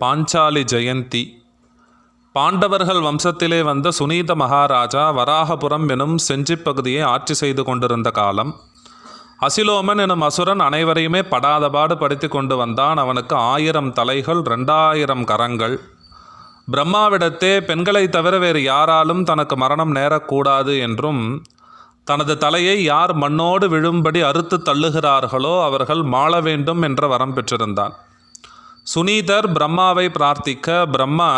பாஞ்சாலி ஜெயந்தி. பாண்டவர்கள் வம்சத்திலே வந்த சுனீத மகாராஜா வராகபுரம் எனும் செஞ்சிப் பகுதியை ஆட்சி செய்து கொண்டிருந்த காலம் அசிலோமன் எனும் அசுரன் அனைவரையுமே படாதபாடு படுத்தி கொண்டு வந்தான். அவனுக்கு ஆயிரம் தலைகள் ரெண்டாயிரம் கரங்கள். பிரம்மாவிடத்தே பெண்களை தவிர வேறு யாராலும் தனக்கு மரணம் நேரக்கூடாது என்றும் தனது தலையை யார் மண்ணோடு விழும்படி அறுத்து தள்ளுகிறார்களோ அவர்கள் மாள வேண்டும் என்ற வரம் பெற்றிருந்தான். சுனீதர் பிரம்மாவை பிரார்த்திக்க பிரம்மா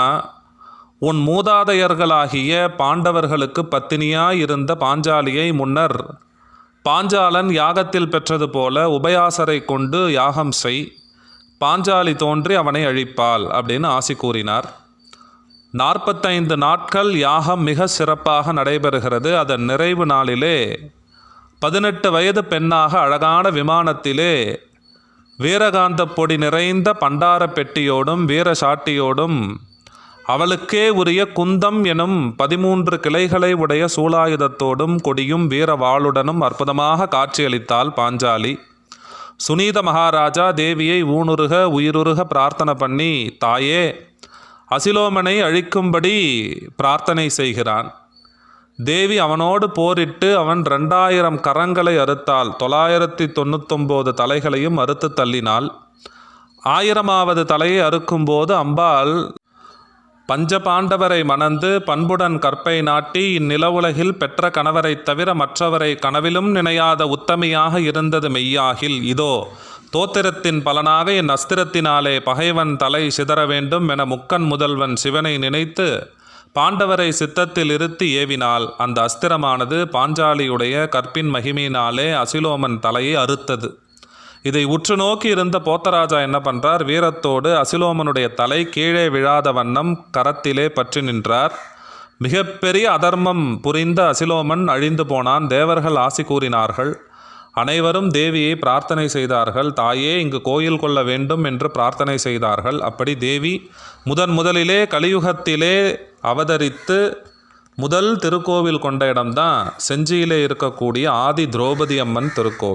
உன் மூதாதையர்களாகிய பாண்டவர்களுக்கு பத்தினியாயிருந்த பாஞ்சாலியை முன்னர் பாஞ்சாலன் யாகத்தில் பெற்றது போல உபயாசரை கொண்டு யாகம் செய் பாஞ்சாலி தோன்றி அவனை அழிப்பாள் அப்படின்னு ஆசி கூறினார். நாற்பத்தைந்து நாட்கள் யாகம் மிக சிறப்பாக நடைபெறுகிறது. அதன் நிறைவு நாளிலே பதினெட்டு வயது பெண்ணாக அழகான விமானத்திலே வீரகாந்த பொடி நிறைந்த பண்டார பெட்டியோடும் வீர சாட்டியோடும் அவளுக்கே உரிய குந்தம் எனும் பதிமூன்று கிளைகளை உடைய சூலாயுதத்தோடும் கொடியும் வீர வாளுடனும் அற்புதமாக காட்சியளித்தாள் பாஞ்சாலி. சுனீத மகாராஜா தேவியை ஊனுருக உயிருருக பிரார்த்தனை பண்ணி தாயே அசிலோமனை அழிக்கும்படி பிரார்த்தனை செய்கிறான். தேவி அவனோடு போரிட்டு அவன் ரெண்டாயிரம் கரங்களை அறுத்தாள். தொள்ளாயிரத்தி தொண்ணூத்தொம்போது தலைகளையும் அறுத்து தள்ளினாள். ஆயிரமாவது தலையை அறுக்கும்போது அம்பாள் பஞ்சபாண்டவரை மணந்து பண்புடன் கற்பை நாட்டி இந்நிலவுலகில் பெற்ற கணவரைத் தவிர மற்றவரை கனவிலும் நினையாத உத்தமையாக இருந்தது மெய்யாகில். இதோ தோத்திரத்தின் பலனாக என் அஸ்திரத்தினாலே பகைவன் தலை சிதற வேண்டும் என முக்கன் முதல்வன் சிவனை நினைத்து பாண்டவரை சித்தத்தில் இருத்தி ஏவினால் அந்த அஸ்திரமானது பாஞ்சாலியுடைய கற்பின் மகிமையினாலே அசிலோமன் தலையை அறுத்தது. இதை உற்று நோக்கி இருந்த போத்தராஜா என்ன பண்றார்? வீரத்தோடு அசிலோமனுடைய தலை கீழே விழாத வண்ணம் கரத்திலே பற்றி நின்றார். மிகப்பெரிய அதர்மம் புரிந்த அசிலோமன் அழிந்து போனான். தேவர்கள் ஆசி கூறினார்கள். அனைவரும் தேவியை பிரார்த்தனை செய்தார்கள். தாயே இங்கு கோயில் கொள்ள வேண்டும் என்று பிரார்த்தனை செய்தார்கள். அப்படி தேவி முதன் முதலிலே கலியுகத்திலே அவதரித்து முதல் திருக்கோவில் கொண்ட இடம்தான் செஞ்சியிலே இருக்கக்கூடிய ஆதி திரௌபதி அம்மன் திருக்கோவில்.